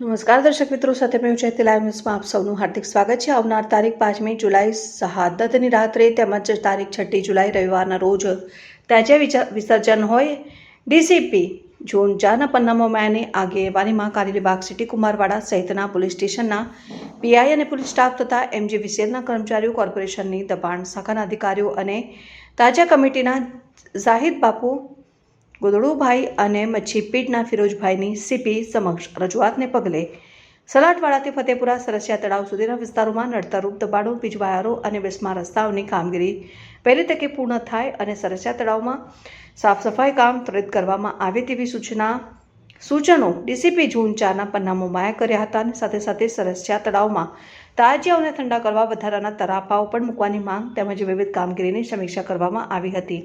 નમસ્કાર, દર્શક મિત્રો, સાથે મેં જયંતિ લાઈવ ન્યૂઝમાં આપ સૌનું હાર્દિક સ્વાગત છે. આવનાર તારીખ પાંચમી જુલાઈ, શહાદતની રાત્રે તેમજ તારીખ છઠ્ઠી જુલાઈ રવિવારના રોજ ત્યાજ્ય વિચ- વિસર્જન હોય. ડીસીપી જોન ચારના પન્નામો મેની આગેવાનીમાં કારેલીબાગ સિટી કુમારવાડા સહિતના પોલીસ સ્ટેશનના પીઆઈ અને પોલીસ સ્ટાફ તથા એમજી વિસેલના કર્મચારીઓ, કોર્પોરેશનની દબાણ શાખાના અધિકારીઓ અને તાજા કમિટીના ઝાહિદ બાપુ ગોદડુભાઈ અને મચ્છીપીટના ફિરોજભાઈની સીપી સમક્ષ રજૂઆતને પગલે સલાટવાડાથી ફતેપુરા સરસિયા તળાવ સુધીના વિસ્તારોમાં નડતરરૂપ દબાણો, વીજવાયરો અને બિસ્મા રસ્તાઓની કામગીરી પહેલી તકે પૂર્ણ થાય અને સરસિયા તળાવમાં સાફ સફાઈ કામ ત્વરિત કરવામાં આવે તેવી સૂચના, સૂચનો ડીસીપી જૂન ચારના પન્નામાં માયા કર્યા હતા અને સાથે સાથે સરસિયા તળાવમાં તાજિયાઓને ઠંડા કરવા વધારાના તરાપાઓ પણ મૂકવાની માંગ તેમજ વિવિધ કામગીરીની સમીક્ષા કરવામાં આવી હતી.